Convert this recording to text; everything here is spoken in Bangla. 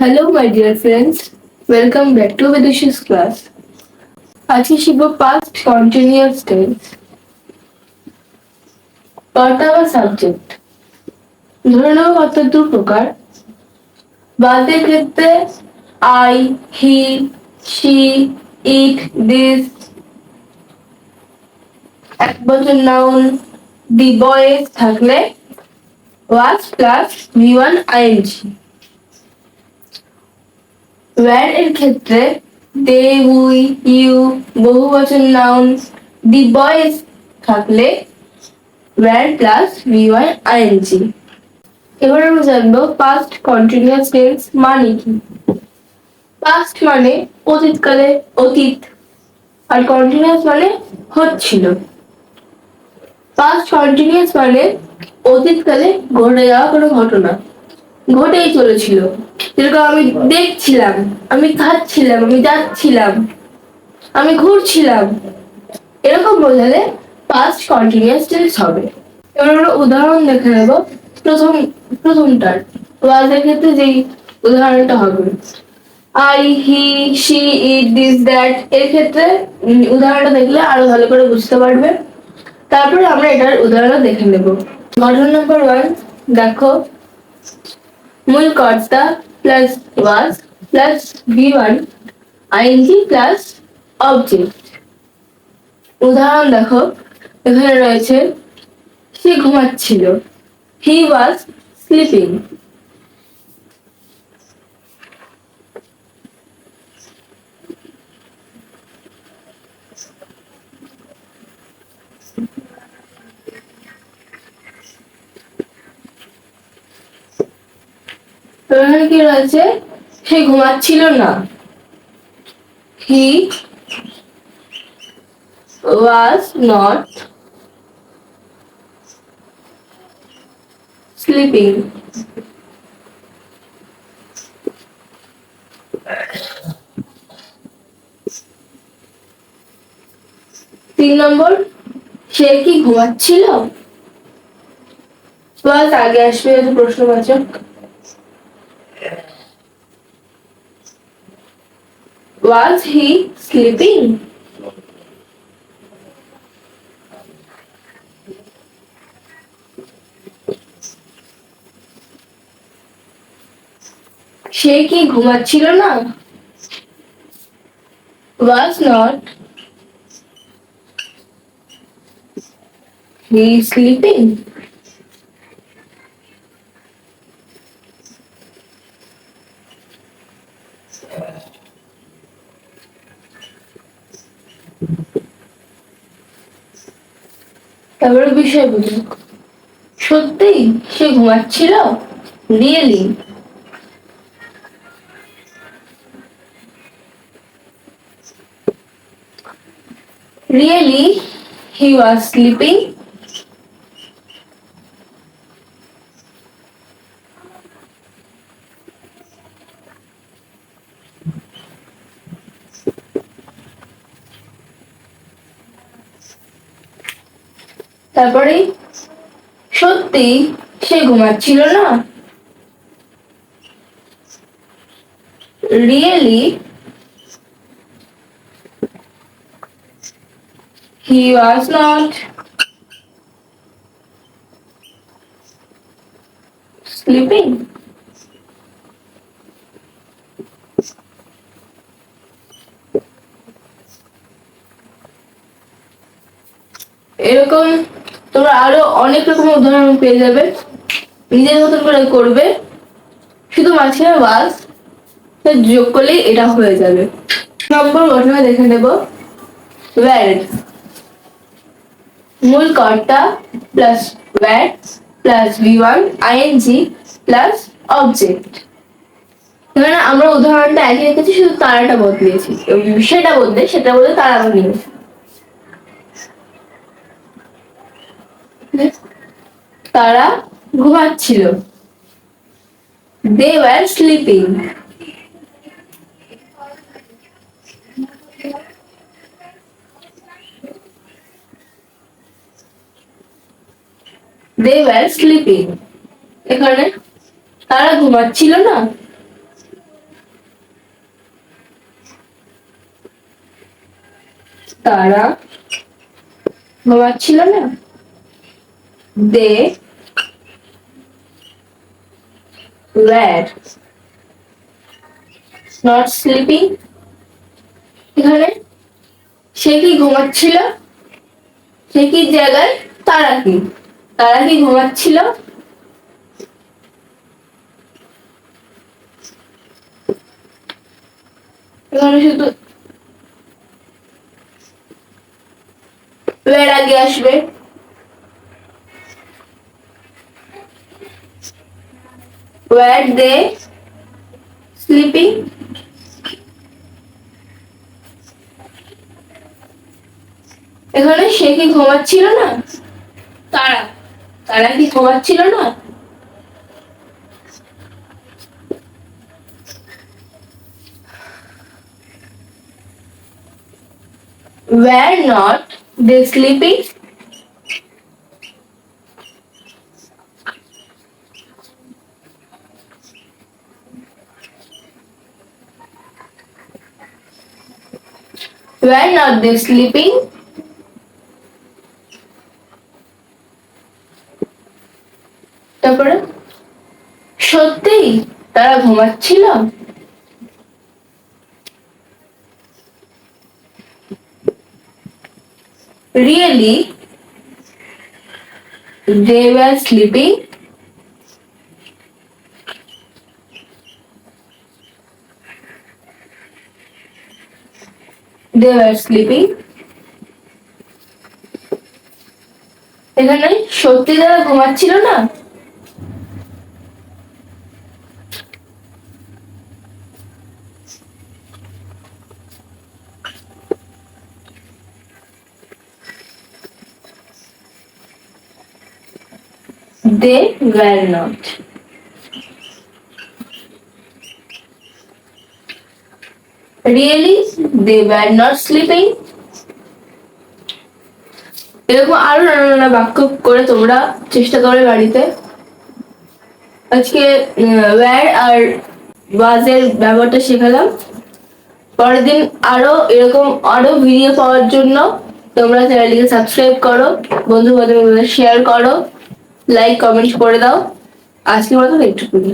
Hello my dear friends welcome back to Vidushi's class আজকে শিখব পাস্ট কন্টিনিউয়াস টেন্স কর্তা বা সাবজেক্ট ধরে নেব কর্তা দু প্রকার বাদের ক্ষেত্রে I he she it this এক বছর নাউন দি বয়েজ থাকলে was plus V one ING were এর ক্ষেত্রে দে উই ইউ বহু বচন নাউন দি বয়েজ থাকলে were plus V Y ING এবার আমরা জানব পাস্ট কন্টিনিউয়াস টেন্স মানে কি? পাস্ট মানে অতীতকালে অতীত, আর কন্টিনিউয়াস মানে হচ্ছিল। পাস্ট কন্টিনিউয়াস মানে অতীতকালে ঘটে যাওয়া কোনো ঘটনা। ঘটেই চলেছিল। যেরকম আমি দেখছিলাম, আমি খাচ্ছিলাম, আমি যাচ্ছিলাম, আমি ঘুরছিলাম। এরকম বোঝালে পাস্ট কন্টিনিউয়াস টেন্স হবে। এবার আমরা উদাহরণ দেখে নেব প্রথম, প্রথমটার। ওয়াজের ক্ষেত্রে যেই উদাহরণটা হবে। I he she it this that এর ক্ষেত্রে উদাহরণটা দেখলে আরও ভালো করে বুঝতে পারবে। তারপরে আমরা এটার উদাহরণ দেখে নেব। ঘটনা নম্বর ওয়ান দেখো। মূল কর্তা plus was plus V one ING plus object উদাহরণ দেখো, এখানে রয়েছে, সে ঘুমাচ্ছিল। হি ওয়াজ স্লিপিং কি রয়েছে, সে ঘুমাচ্ছিল না। হি ওয়াজ নট স্লিপিং তিন নম্বর, সে কি ঘুমাচ্ছিল? আগে আসবে প্রশ্নবাচক। Was he sleeping? সে কি ঘুমাচ্ছিল না was not he sleeping তারপরে বিষয় বুঝুক সত্যি সে ঘুমাচ্ছিল? Really really he was sleeping তারপরে সত্যি সে ঘুমাচ্ছিল না? Really he was not sleeping এরকম তোমরা আরও অনেক রকম উদাহরণ পেয়ে যাবে। নিজের মতন করে করবে। শুধু মাঝখানে ওয়াজ যোগ করলেই এটা হয়ে যাবে। নম্বর প্রথমে দেখে নেব। ওয়ার মূল কর্তা plus were plus V one ING plus object আমরা উদাহরণটা একই রেখেছি, শুধু তারাটা বদলিয়েছি বিষয়টা বদলে সেটা বলে তারা নিয়েছি। তারা ঘুমাচ্ছিল। They were sleeping they were sleeping এখানে তারা ঘুমাচ্ছিল না। তারা ঘুমাচ্ছিল না। দে were not sleeping এখানে সে কি ঘুমাচ্ছিল? সে কি জায়গায়? তারা কি? তারা কি ঘুমাচ্ছিল? এখানে শুধু where আগে আসবে। Were they sleeping এখানে সে কি ঘুমাচ্ছিল না তারা তারা কি ঘুমাচ্ছিল না were not they sleeping were not they sleeping তারপরে সত্যি তারা ঘুমাচ্ছিল really they were sleeping they were sleeping এখানে সত্যি তারা ঘুমাচ্ছিল না They were not. Really? They were not sleeping? এরকম আরও নানা নানা বাক্য করে তোমরা চেষ্টা করবে বাড়িতে আজকে ওয়্যার আর ওয়াজের ব্যবহারটা শেখালাম পরের দিন আরও এরকম আরও ভিডিও পাওয়ার জন্য তোমরা চ্যানেলটিকে সাবস্ক্রাইব করো বন্ধু বান্ধবীদের শেয়ার করো লাইক কমেন্ট করে দাও আজকের মতো একটুকুনি